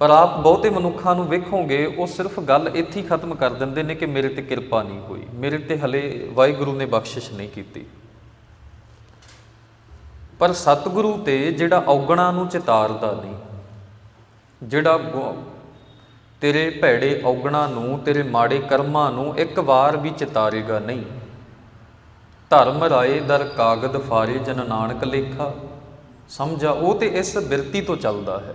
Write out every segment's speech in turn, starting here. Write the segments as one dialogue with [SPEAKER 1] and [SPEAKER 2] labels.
[SPEAKER 1] ਪਰ ਆਪ ਬਹੁਤੇ ਮਨੁੱਖਾਂ ਨੂੰ ਵੇਖੋਗੇ, ਉਹ ਸਿਰਫ ਗੱਲ ਇੱਥੇ ਹੀ ਖਤਮ ਕਰ ਦਿੰਦੇ ਨੇ ਕਿ ਮੇਰੇ ਤੇ ਕਿਰਪਾ ਨਹੀਂ ਹੋਈ। ਮੇਰੇ ਤੇ ਹਲੇ ਵਾਹਿਗੁਰੂ ਨੇ ਬਖਸ਼ਿਸ਼ ਨਹੀਂ ਕੀਤੀ। ਪਰ ਸਤਿਗੁਰੂ ਤੇ ਜਿਹੜਾ ਔਗਣਾ ਨੂੰ ਚਿਤਾਰਦਾ ਨਹੀਂ, ਜਿਹੜਾ ਗੁ- ਤੇਰੇ ਭੈੜੇ ਔਗਣਾ ਨੂੰ, ਤੇਰੇ ਮਾੜੇ ਕਰਮਾਂ ਨੂੰ ਇੱਕ ਵਾਰ ਵੀ ਚਿਤਾਰੇਗਾ ਨਹੀਂ। ਧਰਮ ਰਾਏ ਦਰ ਕਾਗਦ ਫਾਰੇ ਜਨ ਨਾਨਕ ਲੇਖਾ, ਸਮਝਾ, ਉਹ ਤੇ ਇਸ ਬਿਰਤੀ ਤੋਂ ਚੱਲਦਾ ਹੈ।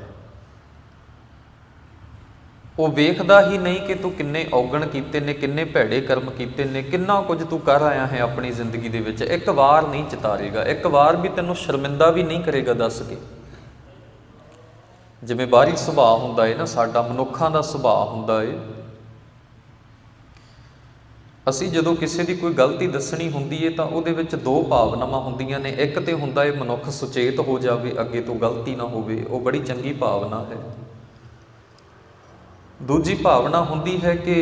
[SPEAKER 1] ਉਹ ਵੇਖਦਾ ਹੀ ਨਹੀਂ ਕਿ ਤੂੰ ਕਿੰਨੇ ਔਗਣ ਕੀਤੇ ਨੇ, ਕਿੰਨੇ ਭੈੜੇ ਕਰਮ ਕੀਤੇ ਨੇ, ਕਿੰਨਾ ਕੁਝ ਤੂੰ ਕਰ ਆਇਆ ਹੈ ਆਪਣੀ ਜ਼ਿੰਦਗੀ ਦੇ ਵਿੱਚ। ਇੱਕ ਵਾਰ ਨਹੀਂ ਚਿਤਾਰੇਗਾ, ਇੱਕ ਵਾਰ ਵੀ ਤੈਨੂੰ ਸ਼ਰਮਿੰਦਾ ਵੀ ਨਹੀਂ ਕਰੇਗਾ, ਦੱਸ ਕੇ। ਜਿਵੇਂ ਬਾਹਰੀ ਸੁਭਾਅ ਹੁੰਦਾ ਏ ਨਾ, ਸਾਡਾ ਮਨੁੱਖਾਂ ਦਾ ਸੁਭਾਅ ਹੁੰਦਾ ਏ। ਅਸੀਂ ਜਦੋਂ ਕਿਸੇ ਦੀ ਕੋਈ ਗਲਤੀ ਦੱਸਣੀ ਹੁੰਦੀ ਹੈ ਤਾਂ ਉਹਦੇ ਵਿੱਚ ਦੋ ਭਾਵਨਾਵਾਂ ਹੁੰਦੀਆਂ ਨੇ। ਇੱਕ ਤੇ ਹੁੰਦਾ ਹੈ ਮਨੁੱਖ ਸੁਚੇਤ ਹੋ ਜਾਵੇ, ਅੱਗੇ ਤੋਂ ਗਲਤੀ ਨਾ ਹੋਵੇ। ਉਹ ਬੜੀ ਚੰਗੀ ਭਾਵਨਾ ਹੈ। ਦੂਜੀ ਭਾਵਨਾ ਹੁੰਦੀ ਹੈ ਕਿ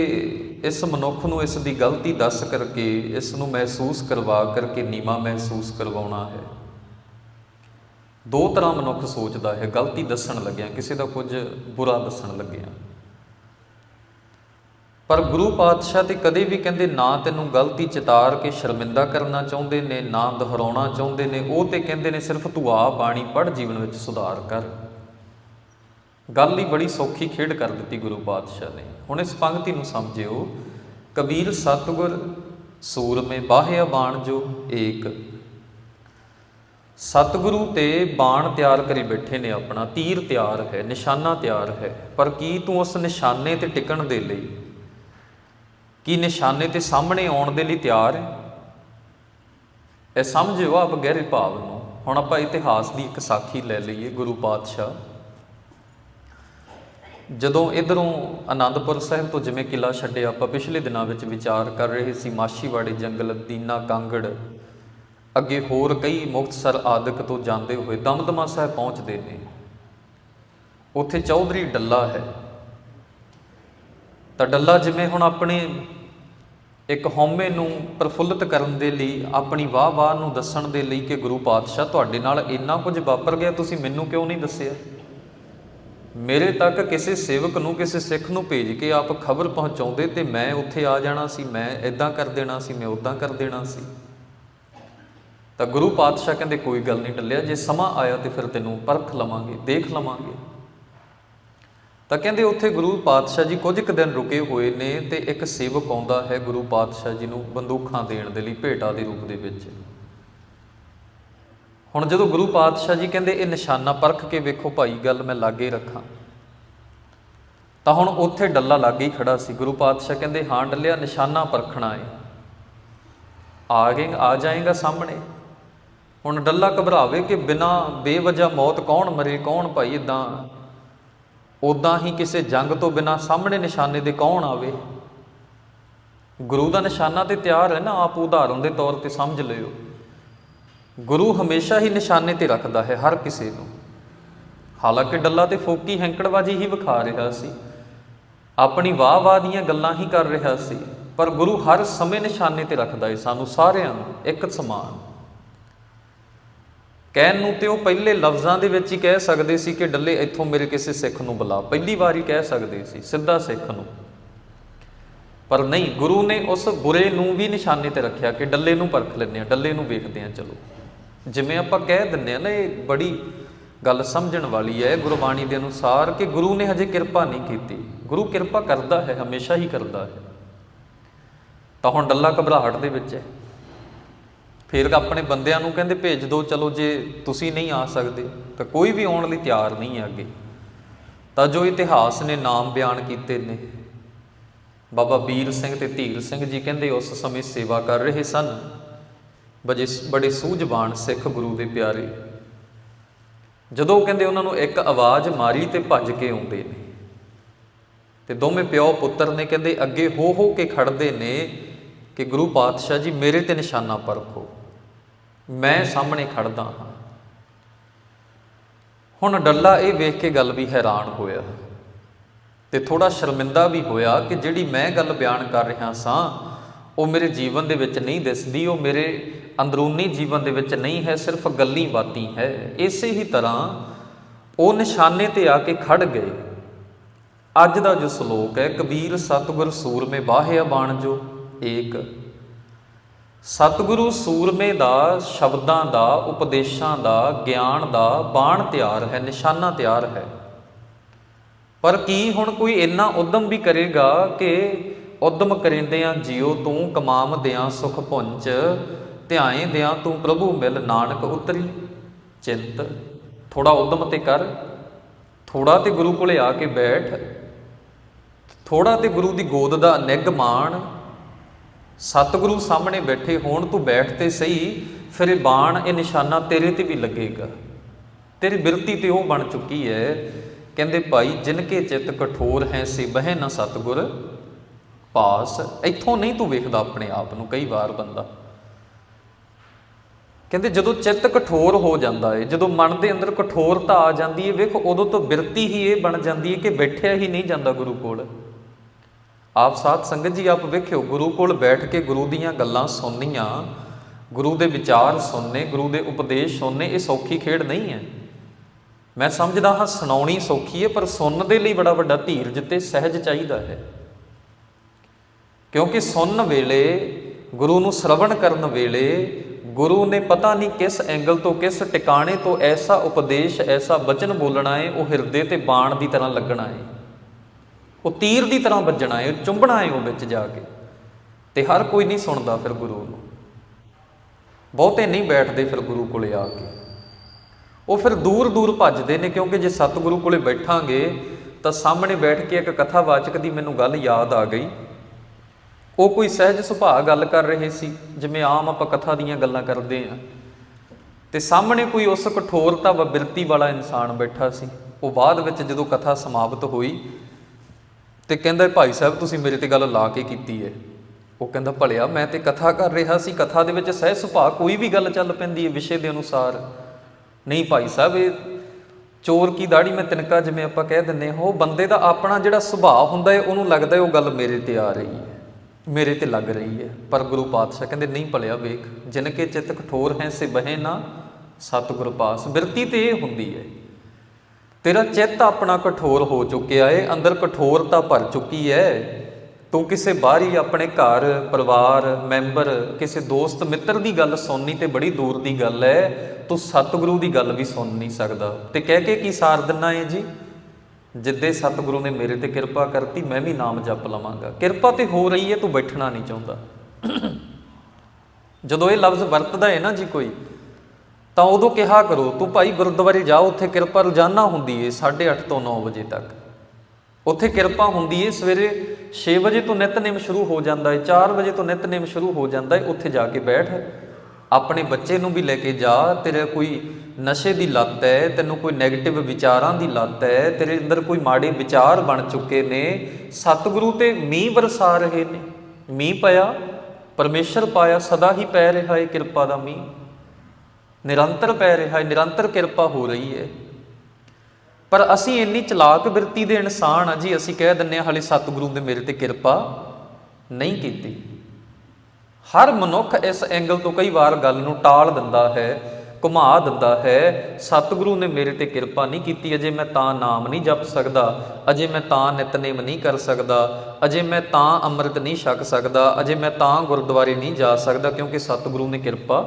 [SPEAKER 1] ਇਸ ਮਨੁੱਖ ਨੂੰ ਇਸ ਦੀ ਗਲਤੀ ਦੱਸ ਕਰਕੇ, ਇਸ ਨੂੰ ਮਹਿਸੂਸ ਕਰਵਾ ਕਰਕੇ ਨੀਮਾ ਮਹਿਸੂਸ ਕਰਵਾਉਣਾ ਹੈ। ਦੋ ਤਰ੍ਹਾਂ ਮਨੁੱਖ ਸੋਚਦਾ ਹੈ, ਗਲਤੀ ਦੱਸਣ ਲੱਗਿਆ, ਕਿਸੇ ਦਾ ਕੁਝ ਬੁਰਾ ਦੱਸਣ ਲੱਗਿਆ। ਪਰ ਗੁਰੂ ਪਾਤਸ਼ਾਹ ਤੇ ਕਦੇ ਵੀ ਕਹਿੰਦੇ, ਨਾ ਤੈਨੂੰ ਗਲਤੀ ਚਿਤਾਰ ਕੇ ਸ਼ਰਮਿੰਦਾ ਕਰਨਾ ਚਾਹੁੰਦੇ ਨੇ, ਨਾ ਦੁਹਰਾਉਣਾ ਚਾਹੁੰਦੇ ਨੇ। ਉਹ ਤੇ ਕਹਿੰਦੇ ਨੇ, ਸਿਰਫ ਤੂੰ ਆ ਬਾਣੀ ਪੜ੍ਹ, ਜੀਵਨ ਵਿੱਚ ਸੁਧਾਰ ਕਰ। ਗੱਲ ਹੀ ਬੜੀ ਸੌਖੀ ਖੇਡ ਕਰ ਦਿੱਤੀ ਗੁਰੂ ਪਾਤਸ਼ਾਹ ਨੇ। ਹੁਣ ਇਸ ਪੰਕਤੀ ਨੂੰ ਸਮਝਿਓ, ਕਬੀਰ ਸਤਗੁਰ ਸੂਰਮੇ ਬਾਹਿਆ ਬਾਣ ਜੋ ਏਕ। ਸਤਿਗੁਰੂ ਤੇ ਬਾਣ ਤਿਆਰ ਕਰੀ ਬੈਠੇ ਨੇ ਆਪਣਾ, ਤੀਰ ਤਿਆਰ ਹੈ, ਨਿਸ਼ਾਨਾ ਤਿਆਰ ਹੈ, ਪਰ ਕੀ ਤੂੰ ਉਸ ਨਿਸ਼ਾਨੇ ਤੇ ਟਿਕਣ ਦੇ ਲਈ? ਕੀ ਨਿਸ਼ਾਨੇ ਤੇ ਸਾਹਮਣੇ ਆਉਣ ਦੇ ਲਈ ਤਿਆਰ ਹੈ? ਇਹ ਸਮਝਿਓ ਆਪ ਗਹਿਰੇ ਭਾਵ ਨੂੰ। ਹੁਣ ਆਪਾਂ ਇਤਿਹਾਸ ਦੀ ਇੱਕ ਸਾਖੀ ਲੈ ਲਈਏ ਗੁਰੂ ਪਾਤਸ਼ਾਹ। ਜਦੋਂ ਇਧਰੋਂ ਆਨੰਦਪੁਰ ਸਾਹਿਬ ਤੋਂ ਜਿਵੇਂ ਕਿਲਾ ਛੱਡਿਆ, ਆਪਾਂ ਪਿਛਲੇ ਦਿਨਾਂ ਵਿੱਚ ਵਿਚਾਰ ਕਰ ਰਹੇ ਸੀ ਮਾਸ਼ੀਵਾੜੇ ਜੰਗਲ, ਦੀਨਾ ਕਾਂਗੜ, ਅੱਗੇ ਹੋਰ ਕਈ ਮੁਕਤਸਰ ਆਦਿਕ ਤੋਂ ਜਾਂਦੇ ਹੋਏ ਦਮਦਮਾ ਸਾਹਿਬ ਪਹੁੰਚਦੇ ਨੇ। ਉੱਥੇ ਚੌਧਰੀ ਡੱਲਾ ਹੈ। ਤਾਂ ਡੱਲਾ ਜਿਵੇਂ ਹੁਣ ਆਪਣੇ ਇੱਕ ਹਉਮੈ ਨੂੰ ਪ੍ਰਫੁੱਲਤ ਕਰਨ ਦੇ ਲਈ, ਆਪਣੀ ਵਾਹ-ਵਾਹ ਨੂੰ ਦੱਸਣ ਦੇ ਲਈ ਕਿ ਗੁਰੂ ਪਾਤਸ਼ਾਹ ਤੁਹਾਡੇ ਨਾਲ ਇੰਨਾ ਕੁਝ ਵਾਪਰ ਗਿਆ, ਤੁਸੀਂ ਮੈਨੂੰ ਕਿਉਂ ਨਹੀਂ ਦੱਸਿਆ? ਮੇਰੇ ਤੱਕ ਕਿਸੇ ਸੇਵਕ ਨੂੰ, ਕਿਸੇ ਸਿੱਖ ਨੂੰ ਭੇਜ ਕੇ ਆਪ ਖਬਰ ਪਹੁੰਚਾਉਂਦੇ ਤੇ ਮੈਂ ਉੱਥੇ ਆ ਜਾਣਾ ਸੀ, ਮੈਂ ਇਦਾਂ ਕਰ ਦੇਣਾ ਸੀ, ਮੈਂ ਉਦਾਂ ਕਰ ਦੇਣਾ ਸੀ। ਤਾਂ ਗੁਰੂ ਪਾਤਸ਼ਾਹ ਕਹਿੰਦੇ, ਕੋਈ ਗੱਲ ਨਹੀਂ ਟੱਲਿਆ, ਜੇ ਸਮਾਂ ਆਇਆ ਤੇ ਫਿਰ ਤੈਨੂੰ ਪਰਖ ਲਵਾਂਗੇ, ਦੇਖ ਲਵਾਂਗੇ। ਤਾਂ ਕਹਿੰਦੇ ਉੱਥੇ ਗੁਰੂ ਪਾਤਸ਼ਾਹ ਜੀ ਕੁਝ ਕੁ ਦਿਨ ਰੁਕੇ ਹੋਏ ਨੇ ਤੇ ਇੱਕ ਸੇਵਕ ਆਉਂਦਾ ਹੈ ਗੁਰੂ ਪਾਤਸ਼ਾਹ ਜੀ ਨੂੰ ਬੰਦੂਕਾਂ ਦੇਣ ਦੇ ਲਈ ਭੇਟਾ ਦੇ ਰੂਪ ਦੇ ਵਿੱਚ। ਹੁਣ ਜਦੋਂ ਗੁਰੂ ਪਾਤਸ਼ਾਹ ਜੀ ਕਹਿੰਦੇ ਇਹ ਨਿਸ਼ਾਨਾ ਪਰਖ ਕੇ ਵੇਖੋ ਭਾਈ, ਗੱਲ ਮੈਂ ਲਾਗੇ ਰੱਖਾਂ। ਤਾਂ ਹੁਣ ਉੱਥੇ ਡੱਲਾ ਲਾਗੇ ਹੀ ਖੜਾ ਸੀ। ਗੁਰੂ ਪਾਤਸ਼ਾਹ ਕਹਿੰਦੇ, ਹਾਂ ਡੱਲਿਆ, ਨਿਸ਼ਾਨਾ ਪਰਖਣਾ ਏ। ਆ ਗਏ, ਆ ਜਾਏਗਾ ਸਾਹਮਣੇ। ਹੁਣ ਡੱਲਾ ਘਬਰਾਵੇ ਕਿ ਬਿਨਾ ਬੇਵਜਾ ਮੌਤ ਕੌਣ ਮਰੇ, ਕੌਣ ਭਾਈ ਇਦਾਂ ਉਦਾਂ ਹੀ ਕਿਸੇ ਜੰਗ ਤੋਂ ਬਿਨਾ ਸਾਹਮਣੇ ਨਿਸ਼ਾਨੇ ਦੇ ਕੌਣ ਆਵੇ? ਗੁਰੂ ਦਾ ਨਿਸ਼ਾਨਾ ਤੇ ਤਿਆਰ ਹੈ ਨਾ, ਆਪ ਉਦਾਹਰਨ ਦੇ ਤੌਰ ਤੇ ਸਮਝ ਲਿਓ। ਗੁਰੂ ਹਮੇਸ਼ਾ ਹੀ ਨਿਸ਼ਾਨੇ ਤੇ ਰੱਖਦਾ ਹੈ ਹਰ ਕਿਸੇ ਨੂੰ। ਹਾਲਾਂਕਿ ਡੱਲਾ ਤੇ ਫੋਕੀ ਹੈਂਕੜਵਾਜੀ ਹੀ ਵਿਖਾ ਰਿਹਾ ਸੀ। ਆਪਣੀ ਵਾਹ-ਵਾਹ ਦੀਆਂ ਗੱਲਾਂ ਹੀ ਕਰ ਰਿਹਾ ਸੀ, ਪਰ ਗੁਰੂ ਹਰ ਸਮੇਂ ਨਿਸ਼ਾਨੇ ਤੇ ਰੱਖਦਾ ਹੈ ਸਾਨੂੰ ਸਾਰਿਆਂ ਨੂੰ ਇੱਕ ਸਮਾਨ। ਕਹਿਣ ਨੂੰ ਤੇ ਉਹ ਪਹਿਲੇ ਲਫ਼ਜ਼ਾਂ ਦੇ ਵਿੱਚ ਹੀ ਕਹਿ ਸਕਦੇ ਸੀ ਕਿ ਡੱਲੇ ਇੱਥੋਂ ਮੇਰੇ ਕਿਸੇ ਸਿੱਖ ਨੂੰ ਬੁਲਾ। ਪਹਿਲੀ ਵਾਰੀ ਕਹਿ ਸਕਦੇ ਸੀ, ਸਿੱਧਾ ਸਿੱਖ ਨੂੰ। ਪਰ ਨਹੀਂ, ਗੁਰੂ ਨੇ ਉਸ ਬੁਰੇ ਨੂੰ ਵੀ ਨਿਸ਼ਾਨੇ ਤੇ ਰੱਖਿਆ ਕਿ ਡੱਲੇ ਨੂੰ ਪਰਖ ਲੈਂਦੇ ਆ ਡੱਲੇ ਨੂੰ ਵੇਖਦੇ ਆ ਚਲੋ। ਜਿਵੇਂ ਆਪਾਂ ਕਹਿ ਦਿੰਦੇ ਆ ਨਾ, ਇਹ ਬੜੀ ਗੱਲ ਸਮਝਣ ਵਾਲੀ ਹੈ ਗੁਰਬਾਣੀ ਦੇ ਅਨੁਸਾਰ ਕਿ ਗੁਰੂ ਨੇ ਹਜੇ ਕਿਰਪਾ ਨਹੀਂ ਕੀਤੀ। ਗੁਰੂ ਕਿਰਪਾ ਕਰਦਾ ਹੈ, ਹਮੇਸ਼ਾ ਹੀ ਕਰਦਾ ਹੈ। ਤਾਂ ਹੁਣ ਡੱਲਾ ਘਬਰਾਹਟ ਦੇ ਵਿੱਚ ਹੈ। ਫਿਰ ਆਪਣੇ ਬੰਦਿਆਂ ਨੂੰ ਕਹਿੰਦੇ, ਭੇਜ ਦਿਓ ਚਲੋ ਜੇ ਤੁਸੀਂ ਨਹੀਂ ਆ ਸਕਦੇ, ਤਾਂ ਕੋਈ ਵੀ ਆਉਣ ਲਈ ਤਿਆਰ ਨਹੀਂ ਹੈ ਅੱਗੇ। ਤਾਂ ਜੋ ਇਤਿਹਾਸ ਨੇ ਨਾਮ ਬਿਆਨ ਕੀਤੇ ਨੇ। ਬਾਬਾ ਵੀਰ ਸਿੰਘ ਤੇ ਧੀਰ ਸਿੰਘ ਜੀ ਕਹਿੰਦੇ, ਉਸ ਸਮੇਂ ਸੇਵਾ ਕਰ ਰਹੇ ਸਨ। ਬਜੇ ਬੜੇ ਸੂਝਵਾਨ ਸਿੱਖ ਗੁਰੂ ਦੇ ਪਿਆਰੇ। ਜਦੋਂ ਕਹਿੰਦੇ ਉਹਨਾਂ ਨੂੰ ਇੱਕ ਆਵਾਜ਼ ਮਾਰੀ ਤੇ ਭੱਜ ਕੇ ਆਉਂਦੇ ਨੇ। ਤੇ ਦੋਵੇਂ ਪਿਓ ਪੁੱਤਰ ਨੇ ਕਹਿੰਦੇ, ਅੱਗੇ ਹੋ ਹੋ ਕੇ ਖੜਦੇ ਨੇ ਕਿ ਗੁਰੂ ਪਾਤਸ਼ਾਹ ਜੀ, ਮੇਰੇ ਤੇ ਨਿਸ਼ਾਨਾ ਪਰਖੋ। ਮੈਂ ਸਾਹਮਣੇ ਖੜਦਾ ਹਾਂ। ਹੁਣ ਡੱਲਾ ਇਹ ਵੇਖ ਕੇ ਗੱਲ ਵੀ ਹੈਰਾਨ ਹੋਇਆ। ਤੇ ਥੋੜਾ ਸ਼ਰਮਿੰਦਾ ਵੀ ਹੋਇਆ ਕਿ ਜਿਹੜੀ ਮੈਂ ਗੱਲ ਬਿਆਨ ਕਰ ਰਿਹਾ ਸਾਂ ਉਹ ਮੇਰੇ ਜੀਵਨ ਦੇ ਵਿੱਚ ਨਹੀਂ ਦਿਸਦੀ, ਉਹ ਮੇਰੇ ਅੰਦਰੂਨੀ ਜੀਵਨ ਦੇ ਵਿੱਚ ਨਹੀਂ ਹੈ, ਸਿਰਫ ਗੱਲੀ ਬਾਤੀ ਹੈ। ਇਸੇ ਹੀ ਤਰ੍ਹਾਂ ਉਹ ਨਿਸ਼ਾਨੇ ਤੇ ਆ ਕੇ ਖੜ ਗਏ। ਅੱਜ ਦਾ ਜੋ ਸ਼ਲੋਕ ਹੈ, ਕਬੀਰ ਸਤਿਗੁਰ ਸੂਰਮੇ ਬਾਹਿਆ ਬਾਣ ਜੋ, ਏਕ। ਸਤਿਗੁਰੂ ਸੂਰਮੇ ਦਾ, ਸ਼ਬਦਾਂ ਦਾ, ਉਪਦੇਸ਼ਾਂ ਦਾ, ਗਿਆਨ ਦਾ ਬਾਣ ਤਿਆਰ ਹੈ, ਨਿਸ਼ਾਨਾ ਤਿਆਰ ਹੈ। ਪਰ ਕੀ ਹੁਣ ਕੋਈ ਇੰਨਾ ਉਦਮ ਵੀ ਕਰੇਗਾ ਕਿ ਉਦਮ ਕਰਿੰਦਿਆਂ ਜਿਉ ਤੂੰ ਕਮਾਮ ਦਿਆਂ ਸੁਖ ਪੁੰਚ, ਧਿਆਏ ਦਿਆਂ ਤੂੰ ਪ੍ਰਭੂ ਮਿਲ ਨਾਨਕ ਉਤਰੀ। ਚਿੰਤ, ਥੋੜਾ ਉਦਮ ਤੇ ਕਰ, ਥੋੜਾ ਤੇ ਗੁਰੂ ਕੋਲੇ ਆ ਕੇ ਬੈਠ, ਥੋੜਾ ਤੇ ਗੁਰੂ ਦੀ ਗੋਦ ਦਾ ਨਿੱਘ ਮਾਣ। ਸਤਿਗੁਰੂ ਸਾਹਮਣੇ ਬੈਠੇ ਹੋਣ ਤੂੰ ਬੈਠ ਤੇ ਸਹੀ, ਫਿਰ ਇਹ ਬਾਣ, ਇਹ ਨਿਸ਼ਾਨਾ ਤੇਰੇ ਤੇ ਵੀ ਲੱਗੇਗਾ। ਤੇਰੀ ਬਿਰਤੀ ਤੇ ਉਹ ਬਣ ਚੁੱਕੀ ਹੈ ਕਹਿੰਦੇ ਭਾਈ ਜਿਨਕੇ ਚਿੱਤ ਕਠੋਰ ਹੈ ਸੇ ਬਹਿ ਨਾ ਸਤਿਗੁਰ। ਪਾਸ, ਇੱਥੋਂ ਨਹੀਂ ਤੂੰ ਵੇਖਦਾ ਆਪਣੇ ਆਪ ਨੂੰ, ਕਈ ਵਾਰ ਬੰਦਾ। ਕਹਿੰਦੇ ਜਦੋਂ ਚਿੱਤ ਕਠੋਰ ਹੋ ਜਾਂਦਾ ਹੈ ਜਦੋਂ ਮਨ ਦੇ ਅੰਦਰ ਕਠੋਰਤਾ ਆ ਜਾਂਦੀ ਹੈ ਵੇਖ ਉਦੋਂ ਤੋਂ ਬਿਰਤੀ ਹੀ ਇਹ ਬਣ ਜਾਂਦੀ ਹੈ ਕਿ ਬੈਠਿਆ ਹੀ ਨਹੀਂ ਜਾਂਦਾ ਗੁਰੂ ਕੋਲ। ਆਪ ਸਾਧ ਸੰਗਤ ਜੀ, ਆਪ ਵੇਖਿਓ, ਗੁਰੂ ਕੋਲ ਬੈਠ ਕੇ ਗੁਰੂ ਦੀਆਂ ਗੱਲਾਂ ਸੁਣਨੀਆਂ, ਗੁਰੂ ਦੇ ਵਿਚਾਰ ਸੁਣਨੇ, ਗੁਰੂ ਦੇ ਉਪਦੇਸ਼ ਸੁਣਨੇ, ਇਹ ਸੌਖੀ ਖੇਡ ਨਹੀਂ ਹੈ। ਮੈਂ ਸਮਝਦਾ ਹਾਂ, ਸੁਣਾਉਣੀ ਸੌਖੀ ਹੈ ਪਰ ਸੁਣਨ ਦੇ ਲਈ ਬੜਾ ਵੱਡਾ ਧੀਰਜ ਤੇ ਸਹਿਜ ਚਾਹੀਦਾ ਹੈ। ਕਿਉਂਕਿ ਸੁਣਨ ਵੇਲੇ, ਗੁਰੂ ਨੂੰ ਸ਼ਰਵਣ ਕਰਨ ਵੇਲੇ, ਗੁਰੂ ਨੇ ਪਤਾ ਨਹੀਂ ਕਿਸ ਐਂਗਲ ਤੋਂ, ਕਿਸ ਟਿਕਾਣੇ ਤੋਂ ਐਸਾ ਉਪਦੇਸ਼, ਐਸਾ ਬਚਨ ਬੋਲਣਾ ਹੈ ਉਹ ਹਿਰਦੇ ਤੇ ਬਾਣ ਦੀ ਤਰ੍ਹਾਂ ਲੱਗਣਾ ਹੈ ਉਹ ਤੀਰ ਦੀ ਤਰ੍ਹਾਂ ਵੱਜਣਾ ਹੈ ਉਹ ਚੁੰਬਣਾ ਹੈ ਉਹ ਵਿੱਚ ਜਾ ਕੇ। ਤੇ ਹਰ ਕੋਈ ਨਹੀਂ ਸੁਣਦਾ ਫਿਰ ਗੁਰੂ ਨੂੰ। ਬਹੁਤੇ ਨਹੀਂ ਬੈਠਦੇ ਫਿਰ ਗੁਰੂ ਕੋਲੇ ਆ ਕੇ। ਉਹ ਫਿਰ ਦੂਰ ਦੂਰ ਭੱਜਦੇ ਨੇ, ਕਿਉਂਕਿ ਜੇ ਸਤਿਗੁਰੂ ਕੋਲੇ ਬੈਠਾਂਗੇ, ਤਾਂ ਸਾਹਮਣੇ ਬੈਠ ਕੇ ਇੱਕ ਕਥਾਵਾਚਕ ਦੀ ਮੈਨੂੰ ਗੱਲ ਯਾਦ ਆ ਗਈ। ਉਹ ਕੋਈ ਸਹਿਜ ਸੁਭਾਅ ਗੱਲ ਕਰ ਰਹੇ ਸੀ, ਜਿਵੇਂ ਆਮ ਆਪਾਂ ਕਥਾ ਦੀਆਂ ਗੱਲਾਂ ਕਰਦੇ ਆ ਤੇ ਸਾਹਮਣੇ ਕੋਈ ਉਸ ਕਠੋਰਤਾ ਵਾ ਬਿਰਤੀ ਵਾਲਾ ਇਨਸਾਨ ਬੈਠਾ ਸੀ। ਉਹ ਬਾਅਦ ਵਿੱਚ ਜਦੋਂ ਕਥਾ ਸਮਾਪਤ ਹੋਈ, ਤੇ ਕਹਿੰਦਾ, ਭਾਈ ਸਾਹਿਬ, ਤੁਸੀਂ ਮੇਰੇ ਤੇ ਗੱਲ ਲਾ ਕੇ ਕੀਤੀ ਹੈ ਉਹ ਕਹਿੰਦਾ, ਭਲਿਆ, ਮੈਂ ਤੇ ਕਥਾ ਕਰ ਰਿਹਾ ਸੀ। ਕਥਾ ਦੇ ਵਿੱਚ ਸਹਿਜ ਸੁਭਾਅ ਕੋਈ ਵੀ ਗੱਲ ਚੱਲ ਪੈਂਦੀ ਹੈ ਵਿਸ਼ੇ ਦੇ ਅਨੁਸਾਰ। ਨਹੀਂ ਭਾਈ ਸਾਹਿਬ, ਇਹ ਚੋਰ ਕੀ ਦਾੜੀ ਮੈਂ ਤਿਨਕਾ ਜਿਵੇਂ ਆਪਾਂ ਕਹਿ ਦਿੰਦੇ ਹਾਂ। ਉਹ ਬੰਦੇ ਦਾ ਆਪਣਾ ਜਿਹੜਾ ਸੁਭਾਅ ਹੁੰਦਾ ਹੈ ਉਹਨੂੰ ਲੱਗਦਾ ਹੈ ਉਹ ਗੱਲ ਮੇਰੇ ਤੇ ਆ ਰਹੀ ਹੈ ਮੇਰੇ ਤੇ ਲੱਗ ਰਹੀ ਹੈ। ਪਰ ਗੁਰੂ ਪਾਤਸ਼ਾਹ ਕਹਿੰਦੇ, ਨਹੀਂ ਭਲਿਆ, ਵੇਖ, ਜਿਨ ਕੇ ਚਿੱਤ ਕਠੋਰ ਹੈ, ਸੇ ਬਹਿ ਨਾ ਸਤਿਗੁਰ ਪਾਸ। ਬਿਰਤੀ ਤੇ ਇਹ ਹੁੰਦੀ ਹੈ, ਤੇਰਾ ਚਿੱਤ ਆਪਣਾ ਕਠੋਰ ਹੋ ਚੁੱਕਿਆ ਏ, ਅੰਦਰ ਕਠੋਰਤਾ ਭਰ ਚੁੱਕੀ ਹੈ। ਤੂੰ ਕਿਸੇ ਬਾਹਰੀ, ਆਪਣੇ ਘਰ, ਪਰਿਵਾਰ, ਮੈਂਬਰ, ਕਿਸੇ ਦੋਸਤ, ਮਿੱਤਰ ਦੀ ਗੱਲ ਸੁਣਨੀ ਤੇ ਬੜੀ ਦੂਰ ਦੀ ਗੱਲ ਹੈ। ਤੂੰ ਸਤਿਗੁਰੂ ਦੀ ਗੱਲ ਵੀ ਸੁਣ ਨਹੀਂ ਸਕਦਾ। ਤੇ ਕਹਿ ਕੇ ਕੀ ਸਾਰ ਦਿੰਨਾ ਏ ਜੀ? ਜਿੱਦੇ ਸਤਿਗੁਰੂ ਨੇ ਮੇਰੇ ਤੇ ਕਿਰਪਾ ਕਰਤੀ, ਮੈਂ ਵੀ ਨਾਮ ਜਪ ਲਵਾਂਗਾ। ਕਿਰਪਾ ਤੇ ਹੋ ਰਹੀ ਹੈ, ਤੂੰ ਬੈਠਣਾ ਨਹੀਂ ਚਾਹੁੰਦਾ। ਜਦੋਂ ਇਹ ਲਫ਼ਜ਼ ਵਰਤਦਾ ਹੈ ਨਾ ਜੀ ਕੋਈ, ਤਾਂ ਉਦੋਂ ਕਿਹਾ ਕਰੋ, ਤੂੰ ਭਾਈ ਗੁਰਦੁਆਰੇ ਜਾਓ ਉੱਥੇ ਕਿਰਪਾ ਰੋਜ਼ਾਨਾ ਹੁੰਦੀ ਏ 8:30 ਤੋਂ 9 ਵਜੇ ਤੱਕ। ਉੱਥੇ ਕਿਰਪਾ ਹੁੰਦੀ ਏ, ਸਵੇਰੇ 6 ਵਜੇ ਤੋਂ ਨਿਤਨੇਮ ਸ਼ੁਰੂ ਹੋ ਜਾਂਦਾ ਏ 4 ਵਜੇ ਤੋਂ ਨਿਤਨੇਮ ਸ਼ੁਰੂ ਹੋ ਜਾਂਦਾ ਏ, ਉੱਥੇ ਜਾ ਕੇ ਬੈਠ। ਆਪਣੇ ਬੱਚੇ ਨੂੰ ਵੀ ਲੈ ਕੇ ਜਾ, ਤੇਰੇ ਕੋਈ ਨਸ਼ੇ ਦੀ ਲੱਤ ਹੈ, ਤੈਨੂੰ ਕੋਈ 네ਗੇਟਿਵ ਵਿਚਾਰਾਂ ਦੀ ਲੱਤ ਹੈ, ਤੇਰੇ ਅੰਦਰ ਕੋਈ ਮਾੜੇ ਵਿਚਾਰ ਬਣ ਚੁੱਕੇ ਨੇ, ਸਤਿਗੁਰੂ ਤੇ ਮੀਂਹ ਵਰਸਾ ਰਹੇ ਨੇ। ਮੀਂਹ ਪਿਆ, ਪਰਮੇਸ਼ਰ ਪਾਇਆ, ਸਦਾ ਹੀ ਪੈ ਰਿਹਾ ਹੈ ਕਿਰਪਾ ਦਾ ਮੀਂਹ। ਨਿਰੰਤਰ ਪੈ ਰਿਹਾ ਹੈ ਨਿਰੰਤਰ ਕਿਰਪਾ ਹੋ ਰਹੀ ਹੈ ਪਰ ਅਸੀਂ ਇੰਨੀ ਚਲਾਕ ਬਿਰਤੀ ਦੇ ਇਨਸਾਨ ਆ ਜੀ, ਅਸੀਂ ਕਹਿ ਦਿੰਨੇ ਆ, ਹਲੇ ਸਤਿਗੁਰੂ ਨੇ ਮੇਰੇ ਤੇ ਕਿਰਪਾ ਨਹੀਂ ਕੀਤੀ। ਹਰ ਮਨੁੱਖ ਇਸ ਐਂਗਲ ਤੋਂ ਕਈ ਵਾਰ ਗੱਲ ਨੂੰ ਟਾਲ ਦਿੰਦਾ ਹੈ, ਘੁਮਾ ਦਿੰਦਾ ਹੈ, ਸਤਿਗੁਰੂ ਨੇ ਮੇਰੇ ਤੇ ਕਿਰਪਾ ਨਹੀਂ ਕੀਤੀ, ਅਜੇ ਮੈਂ ਤਾਂ ਨਾਮ ਨਹੀਂ ਜਪ ਸਕਦਾ, ਅਜੇ ਮੈਂ ਤਾਂ ਨਿਤਨੇਮ ਨਹੀਂ ਕਰ ਸਕਦਾ, ਅਜੇ ਮੈਂ ਤਾਂ ਅੰਮ੍ਰਿਤ ਨਹੀਂ ਛਕ ਸਕਦਾ, ਅਜੇ ਮੈਂ ਤਾਂ ਗੁਰਦੁਆਰੇ ਨਹੀਂ ਜਾ ਸਕਦਾ ਕਿਉਂਕਿ ਸਤਿਗੁਰੂ ਨੇ ਕਿਰਪਾ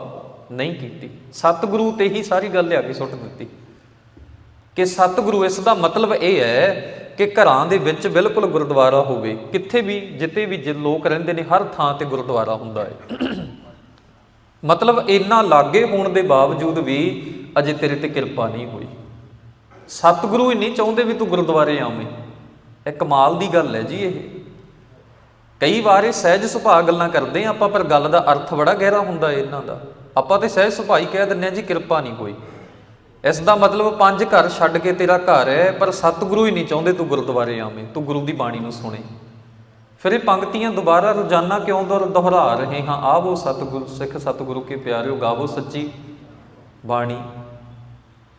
[SPEAKER 1] ਨਹੀਂ ਕੀਤੀ। ਸਤਿਗੁਰੂ ਤੇ ਹੀ ਸਾਰੀ ਗੱਲ ਲਿਆ ਕੇ ਸੁੱਟ ਦਿੱਤੀ। ਕਿ ਸਤਿਗੁਰੂ, ਇਸ ਦਾ ਮਤਲਬ ਇਹ ਹੈ ਕਿ ਘਰਾਂ ਦੇ ਵਿੱਚ ਬਿਲਕੁਲ ਗੁਰਦੁਆਰਾ ਹੋਵੇ, ਕਿੱਥੇ ਵੀ ਜਿੱਤੇ ਵੀ ਜੇ ਲੋਕ ਰਹਿੰਦੇ ਨੇ, ਹਰ ਥਾਂ ਤੇ ਗੁਰਦੁਆਰਾ ਹੁੰਦਾ ਹੈ। ਮਤਲਬ ਇੰਨਾ ਲਾਗੇ ਹੋਣ ਦੇ ਬਾਵਜੂਦ ਵੀ ਅਜੇ ਤੇਰੇ ਤੇ ਕਿਰਪਾ ਨਹੀਂ ਹੋਈ। ਸਤਿਗੁਰੂ ਹੀ ਨਹੀਂ ਚਾਹੁੰਦੇ ਵੀ ਤੂੰ ਗੁਰਦੁਆਰੇ ਆਵੇਂ। ਇਹ ਕਮਾਲ ਦੀ ਗੱਲ ਹੈ ਜੀ ਇਹ। ਕਈ ਵਾਰ ਇਹ ਸਹਿਜ ਸੁਭਾਅ ਗੱਲਾਂ ਕਰਦੇ ਆ ਆਪਾਂ, ਪਰ ਗੱਲ ਦਾ ਅਰਥ ਬੜਾ ਗਹਿਰਾ ਹੁੰਦਾ ਹੈ ਇਹਨਾਂ ਦਾ। ਆਪਾਂ ਤੇ ਸਹਿਜ ਸੁਭਾਅ ਹੀ ਕਹਿ ਦਿੰਦੇ ਆ ਜੀ, ਕਿਰਪਾ ਨਹੀਂ ਹੋਈ। ਇਸ ਦਾ ਮਤਲਬ ਪੰਜ ਘਰ ਛੱਡ ਕੇ ਤੇਰਾ ਘਰ ਹੈ, ਪਰ ਸਤਿਗੁਰੂ ਹੀ ਨਹੀਂ ਚਾਹੁੰਦੇ ਤੂੰ ਗੁਰਦੁਆਰੇ ਆਵੇਂ, ਤੂੰ ਗੁਰੂ ਦੀ ਬਾਣੀ ਨੂੰ ਸੁਣੇ। ਫਿਰ ਇਹ ਪੰਕਤੀਆਂ ਦੁਬਾਰਾ ਰੋਜ਼ਾਨਾ ਕਿਉਂ ਦੁਹਰ- ਦੁਹਰਾ ਰਹੇ ਹਾਂ? ਆਵੋ ਸਤਿਗੁਰੂ, ਸਿੱਖ ਸਤਿਗੁਰੂ ਕੇ ਪਿਆਰਿਓ, ਗਾਵੋ ਸੱਚੀ ਬਾਣੀ।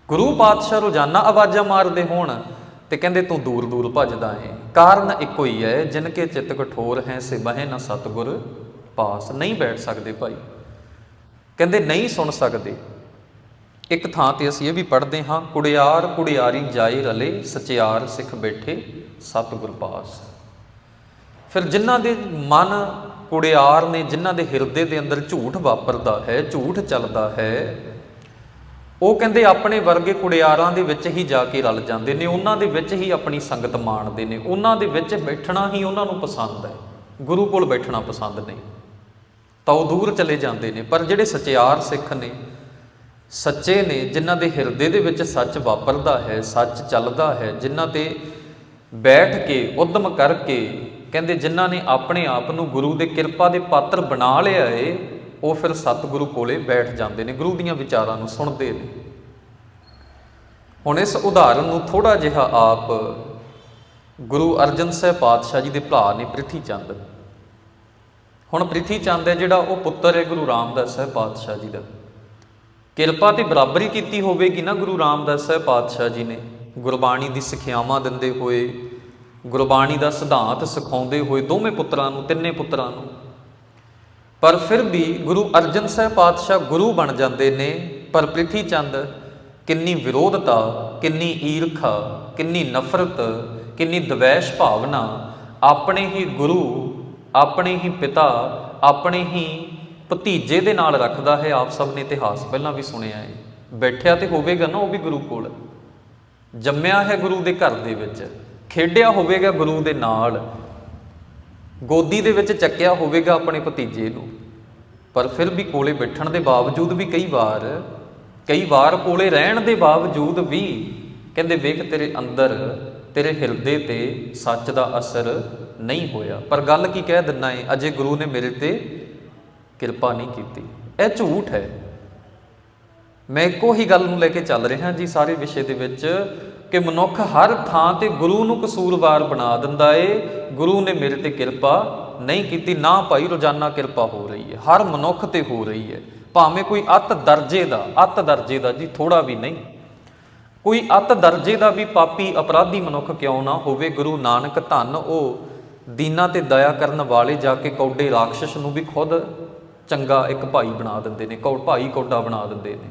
[SPEAKER 1] ਗੁਰੂ ਪਾਤਸ਼ਾਹ ਰੋਜ਼ਾਨਾ ਆਵਾਜ਼ਾਂ ਮਾਰਦੇ ਹੋਣ ਤੇ ਕਹਿੰਦੇ ਤੂੰ ਦੂਰ ਦੂਰ ਭੱਜਦਾ ਹੈ। ਕਾਰਨ ਇੱਕੋ ਹੀ ਹੈ, ਜਿਨ ਕੇ ਚਿੱਤ ਕਠੋਰ ਹੈ, ਸੇ ਬਹਿ ਨਾ ਸਤਿਗੁਰ ਪਾਸ। ਨਹੀਂ ਬੈਠ ਸਕਦੇ ਭਾਈ। ਕਹਿੰਦੇ ਨਹੀਂ ਸੁਣ ਸਕਦੇ। ਇੱਕ ਥਾਂ ਤੇ ਅਸੀਂ ਇਹ ਵੀ ਪੜ੍ਹਦੇ ਹਾਂ, ਕੁੜਿਆਰ ਕੁੜਿਆਰੀ ਜਾਏ ਰਲੇ, ਸਚਿਆਰ ਸਿੱਖ ਬੈਠੇ ਸਤਿਗੁਰ ਪਾਸ। ਫਿਰ ਜਿਨ੍ਹਾਂ ਦੇ ਮਨ ਕੁੜਿਆਰ ਨੇ, ਜਿਨ੍ਹਾਂ ਦੇ ਹਿਰਦੇ ਦੇ ਅੰਦਰ ਝੂਠ ਵਾਪਰਦਾ ਹੈ, ਝੂਠ ਚੱਲਦਾ ਹੈ, ਉਹ ਕਹਿੰਦੇ ਆਪਣੇ ਵਰਗੇ ਕੁੜਿਆਰਾਂ ਦੇ ਵਿੱਚ ਹੀ ਜਾ ਕੇ ਰਲ ਜਾਂਦੇ ਨੇ, ਉਹਨਾਂ ਦੇ ਵਿੱਚ ਹੀ ਆਪਣੀ ਸੰਗਤ ਮਾਣਦੇ ਨੇ, ਉਹਨਾਂ ਦੇ ਵਿੱਚ ਬੈਠਣਾ ਹੀ ਉਹਨਾਂ ਨੂੰ ਪਸੰਦ ਹੈ, ਗੁਰੂ ਕੋਲ ਬੈਠਣਾ ਪਸੰਦ ਨਹੀਂ। ਤਾਂ ਉਹ ਦੂਰ ਚਲੇ ਜਾਂਦੇ ਨੇ, ਪਰ ਜਿਹੜੇ ਸਚਿਆਰ ਸਿੱਖ ਨੇ ਸੱਚੇ ਨੇ, ਜਿਨ੍ਹਾਂ ਦੇ ਹਿਰਦੇ ਦੇ ਵਿੱਚ ਸੱਚ ਵਾਪਰਦਾ ਹੈ, ਸੱਚ ਚੱਲਦਾ ਹੈ, ਜਿਨ੍ਹਾਂ ਤੇ ਬੈਠ ਕੇ, ਉਦਮ ਕਰਕੇ, ਕਹਿੰਦੇ ਜਿਨ੍ਹਾਂ ਨੇ ਆਪਣੇ ਆਪ ਨੂੰ ਗੁਰੂ ਦੇ ਕਿਰਪਾ ਦੇ ਪਾਤਰ ਬਣਾ ਲਿਆ ਏ, ਉਹ ਫਿਰ ਸਤਿਗੁਰੂ ਕੋਲੇ ਬੈਠ ਜਾਂਦੇ ਨੇ, ਗੁਰੂ ਦੀਆਂ ਵਿਚਾਰਾਂ ਨੂੰ ਸੁਣਦੇ ਨੇ। ਹੁਣ ਇਸ ਉਦਾਹਰਨ ਨੂੰ ਥੋੜਾ ਜਿਹਾ ਆਪ ਗੁਰੂ ਅਰਜਨ ਸਾਹਿਬ ਪਾਤਸ਼ਾਹ ਜੀ ਦੇ ਭਰਾ ਨੇ ਪ੍ਰਿਥੀ ਚੰਦ। ਹੁਣ ਪ੍ਰਿਥੀ ਚੰਦ ਹੈ ਜਿਹੜਾ ਉਹ ਪੁੱਤਰ ਹੈ ਗੁਰੂ ਰਾਮਦਾਸ ਸਾਹਿਬ ਪਾਤਸ਼ਾਹ ਜੀ ਦਾ। ਕਿਰਪਾ ਤੇ ਬਰਾਬਰੀ ਕੀਤੀ ਹੋਵੇਗੀ ਨਾ ਗੁਰੂ ਰਾਮਦਾਸ ਸਾਹਿਬ ਪਾਤਸ਼ਾਹ ਜੀ ਨੇ। ਗੁਰਬਾਣੀ ਦੀ ਸਿੱਖਿਆਵਾਂ ਦਿੰਦੇ ਹੋਏ, ਗੁਰਬਾਣੀ ਦਾ ਸਿਧਾਂਤ ਸਿਖਾਉਂਦੇ ਹੋਏ ਦੋਵੇਂ ਪੁੱਤਰਾਂ ਨੂੰ, ਤਿੰਨੇ ਪੁੱਤਰਾਂ ਨੂੰ। ਪਰ ਫਿਰ ਵੀ ਗੁਰੂ ਅਰਜਨ ਸਾਹਿਬ ਪਾਤਸ਼ਾਹ ਗੁਰੂ ਬਣ ਜਾਂਦੇ ਨੇ, ਪਰ ਪ੍ਰਿਥੀ ਚੰਦ ਕਿੰਨੀ ਵਿਰੋਧਤਾ, ਕਿੰਨੀ ਈਰਖਾ, ਕਿੰਨੀ ਨਫ਼ਰਤ, ਕਿੰਨੀ ਦਵੈਸ਼ ਭਾਵਨਾ, ਆਪਣੇ ਹੀ ਗੁਰੂ, ਆਪਣੇ ਹੀ ਪਿਤਾ, ਆਪਣੇ ਹੀ ਭਤੀਜੇ ਦੇ ਨਾਲ ਰੱਖਦਾ ਹੈ, ਆਪ ਸਭ ਨੇ ਇਤਿਹਾਸ ਪਹਿਲਾਂ ਵੀ ਸੁਣਿਆ ਹੈ ਬੈਠਿਆ ਤੇ ਹੋਵੇਗਾ ਨਾ ਉਹ ਵੀ ਗੁਰੂ ਕੋਲ। ਜੰਮਿਆ ਹੈ ਗੁਰੂ ਦੇ ਘਰ ਦੇ ਵਿੱਚ, ਖੇਡਿਆ ਹੋਵੇਗਾ ਗੁਰੂ ਦੇ ਨਾਲ। ਗੋਦੀ ਦੇ ਵਿੱਚ ਚੱਕਿਆ ਹੋਵੇਗਾ ਆਪਣੇ ਭਤੀਜੇ ਨੂੰ। ਪਰ ਫਿਰ ਵੀ ਕੋਲੇ ਬੈਠਣ ਦੇ ਬਾਵਜੂਦ ਵੀ ਕਈ ਵਾਰ ਕਈ ਵਾਰ ਕੋਲੇ ਰਹਿਣ ਦੇ ਬਾਵਜੂਦ ਵੀ ਕਹਿੰਦੇ, ਵੇਖ ਤੇਰੇ ਅੰਦਰ, ਤੇਰੇ ਹਿਰਦੇ ਤੇ ਸੱਚ ਦਾ ਅਸਰ ਨਹੀਂ ਹੋਇਆ। ਪਰ ਗੱਲ ਕੀ ਕਹਿ ਦਿੰਨਾ ਏ? ਅਜੇ ਗੁਰੂ ਨੇ ਮੇਰੇ ਤੇ ਕਿਰਪਾ ਨਹੀਂ ਕੀਤੀ। ਇਹ ਝੂਠ ਹੈ। ਮੈਂ ਇੱਕੋ ਹੀ ਗੱਲ ਨੂੰ ਲੈ ਕੇ ਚੱਲ ਰਿਹਾ ਜੀ ਸਾਰੇ ਵਿਸ਼ੇ ਦੇ ਵਿੱਚ ਕਿ ਮਨੁੱਖ ਹਰ ਥਾਂ ਤੇ ਗੁਰੂ ਨੂੰ ਕਸੂਰਵਾਰ ਬਣਾ ਦਿੰਦਾ ਏ। ਗੁਰੂ ਨੇ ਮੇਰੇ ਤੇ ਕਿਰਪਾ ਨਹੀਂ ਕੀਤੀ, ਨਾ ਭਾਈ ਰੋਜ਼ਾਨਾ ਕਿਰਪਾ ਹੋ ਰਹੀ ਹੈ। ਹਰ ਮਨੁੱਖ ਤੇ ਹੋ ਰਹੀ ਹੈ। ਭਾਵੇਂ ਕੋਈ ਅਤ ਦਰਜੇ ਦਾ, ਅਤ ਦਰਜੇ ਦਾ ਜੀ ਥੋੜਾ ਵੀ ਨਹੀਂ। ਕੋਈ ਅਤ ਦਰਜੇ ਦਾ ਵੀ ਪਾਪੀ ਅਪਰਾਧੀ ਮਨੁੱਖ ਕਿਉਂ ਨਾ ਹੋਵੇ? ਗੁਰੂ ਨਾਨਕ ਧੰਨ ਉਹ ਦੀਨਾ ਤੇ ਦਇਆ ਕਰਨ ਵਾਲੇ ਜਾ ਕੇ ਕੌਡੇ ਰਾਖਸ਼ ਨੂੰ ਵੀ ਖੁਦ ਚੰਗਾ ਇੱਕ ਭਾਈ ਬਣਾ ਦਿੰਦੇ ਨੇ, ਕੌ ਭਾਈ ਕੋਡਾ ਬਣਾ ਦਿੰਦੇ ਨੇ।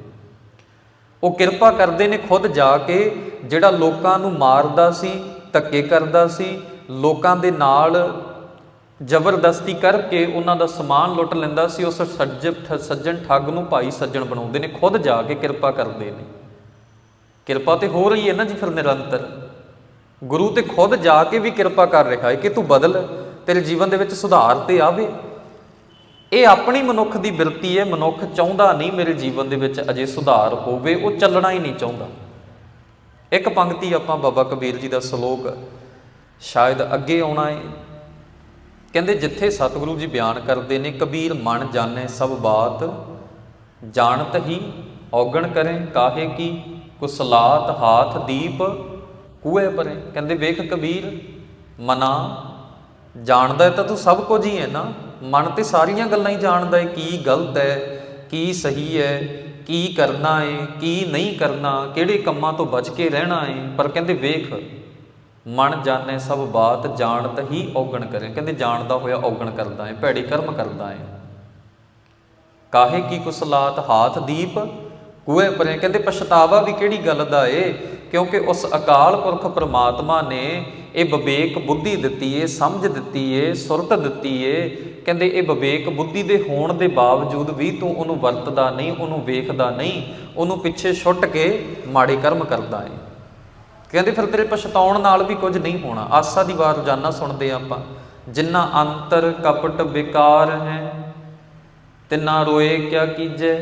[SPEAKER 1] ਉਹ ਕਿਰਪਾ ਕਰਦੇ ਨੇ ਖੁਦ ਜਾ ਕੇ, ਜਿਹੜਾ ਲੋਕਾਂ ਨੂੰ ਮਾਰਦਾ ਸੀ, ਧੱਕੇ ਕਰਦਾ ਸੀ, ਲੋਕਾਂ ਦੇ ਨਾਲ ਜ਼ਬਰਦਸਤੀ ਕਰਕੇ ਉਹਨਾਂ ਦਾ ਸਮਾਨ ਲੁੱਟ ਲੈਂਦਾ ਸੀ, ਉਸ ਸੱਜ ਸੱਜਣ ਠੱਗ ਨੂੰ ਭਾਈ ਸੱਜਣ ਬਣਾਉਂਦੇ ਨੇ, ਖੁਦ ਜਾ ਕੇ ਕਿਰਪਾ ਕਰਦੇ ਨੇ। ਕਿਰਪਾ ਤੇ ਹੋ ਰਹੀ ਹੈ ਨਾ ਜੀ ਫਿਰ ਨਿਰੰਤਰ। ਗੁਰੂ ਤੇ ਖੁਦ ਜਾ ਕੇ ਵੀ ਕਿਰਪਾ ਕਰ ਰਿਹਾ ਹੈ ਕਿ ਤੂੰ ਬਦਲ, ਤੇਰੇ ਜੀਵਨ ਦੇ ਵਿੱਚ ਸੁਧਾਰ ਤੇ ਆਵੇ। ਇਹ ਆਪਣੀ ਮਨੁੱਖ ਦੀ ਬਿਰਤੀ ਹੈ, ਮਨੁੱਖ ਚਾਹੁੰਦਾ ਨਹੀਂ ਮੇਰੇ ਜੀਵਨ ਦੇ ਵਿੱਚ ਅਜੇ ਸੁਧਾਰ ਹੋਵੇ, ਉਹ ਚੱਲਣਾ ਹੀ ਨਹੀਂ ਚਾਹੁੰਦਾ। ਇੱਕ ਪੰਕਤੀ ਆਪਾਂ ਬਾਬਾ ਕਬੀਰ ਜੀ ਦਾ ਸ਼ਲੋਕ ਸ਼ਾਇਦ ਅੱਗੇ ਆਉਣਾ ਹੈ ਕਹਿੰਦੇ, ਜਿੱਥੇ ਸਤਿਗੁਰੂ ਜੀ ਬਿਆਨ ਕਰਦੇ ਨੇ, ਕਬੀਰ ਮਨ ਜਾਣੇ ਸਭ ਬਾਤ, ਜਾਣਤ ਹੀ ਔਗਣ ਕਰੇ, ਕਾਹੇ ਕੀ ਕੁਸਲਾਤ ਹਾਥ ਦੀਪ ਕੂਏ ਪਰੇ। ਕਹਿੰਦੇ, ਵੇਖ ਕਬੀਰ, ਮਨਾ, ਜਾਣਦਾ ਤਾਂ ਤੂੰ ਸਭ ਕੁਝ ਹੀ ਹੈ ਨਾ। ਮਨ ਤੇ ਸਾਰੀਆਂ ਗੱਲਾਂ ਹੀ ਜਾਣਦਾ ਹੈ ਕੀ ਗਲਤ ਹੈ, ਕੀ ਸਹੀ ਹੈ, ਕੀ ਕਰਨਾ ਹੈ ਕੀ ਨਹੀਂ ਕਰਨਾ, ਕਿਹੜੇ ਕੰਮਾਂ ਤੋਂ ਬਚ ਕੇ ਰਹਿਣਾ ਹੈ ਪਰ ਕਹਿੰਦੇ ਵੇਖ, ਮਨ ਜਾਣੇ ਸਭ ਬਾਤ, ਜਾਣਤ ਹੀ ਔਗਣ ਕਰੇ। ਕਹਿੰਦੇ ਜਾਣਦਾ ਹੋਇਆ ਔਗਣ ਕਰਦਾ ਹੈ ਭੈੜੇ ਕਰਮ ਕਰਦਾ ਹੈ ਕਾਹੇ ਕੀ ਕੁਸਲਾਤ ਹਾਥ ਦੀਪ ਕੂਏ ਪਰੇ। ਕਹਿੰਦੇ ਪਛਤਾਵਾ ਵੀ ਕਿਹੜੀ ਗੱਲ ਦਾ ਏ, ਕਿਉਂਕਿ ਉਸ ਅਕਾਲ ਪੁਰਖ ਪ੍ਰਮਾਤਮਾ ਨੇ ਇਹ ਵਿਵੇਕ ਬੁੱਧੀ ਦਿੱਤੀ ਏ ਸਮਝ ਦਿੱਤੀ ਏ ਸੁਰਤ ਦਿੱਤੀ ਏ ਕਹਿੰਦੇ ਇਹ ਵਿਵੇਕ ਬੁੱਧੀ ਦੇ ਹੋਣ ਦੇ ਬਾਵਜੂਦ ਵੀ ਤੂੰ ਉਹਨੂੰ ਵਰਤਦਾ ਨਹੀਂ, ਉਹਨੂੰ ਵੇਖਦਾ ਨਹੀਂ, ਉਹਨੂੰ ਪਿੱਛੇ ਛੁੱਟ ਕੇ ਮਾੜੇ ਕਰਮ ਕਰਦਾ ਏ। ਕਹਿੰਦੇ ਫਿਰ ਤੇਰੇ ਪਛਤਾਉਣ ਨਾਲ ਵੀ ਕੁਝ ਨਹੀਂ ਹੋਣਾ। ਆਸਾ ਦੀ ਵਾਰ ਰੋਜ਼ਾਨਾ ਸੁਣਦੇ ਹਾਂ ਆਪਾਂ। ਜਿੰਨਾ ਅੰਤਰ ਕਪਟ ਵਿਕਾਰ ਹੈ, ਤਿੰਨਾ ਰੋਏ ਕਿਆ ਕੀਜੈ?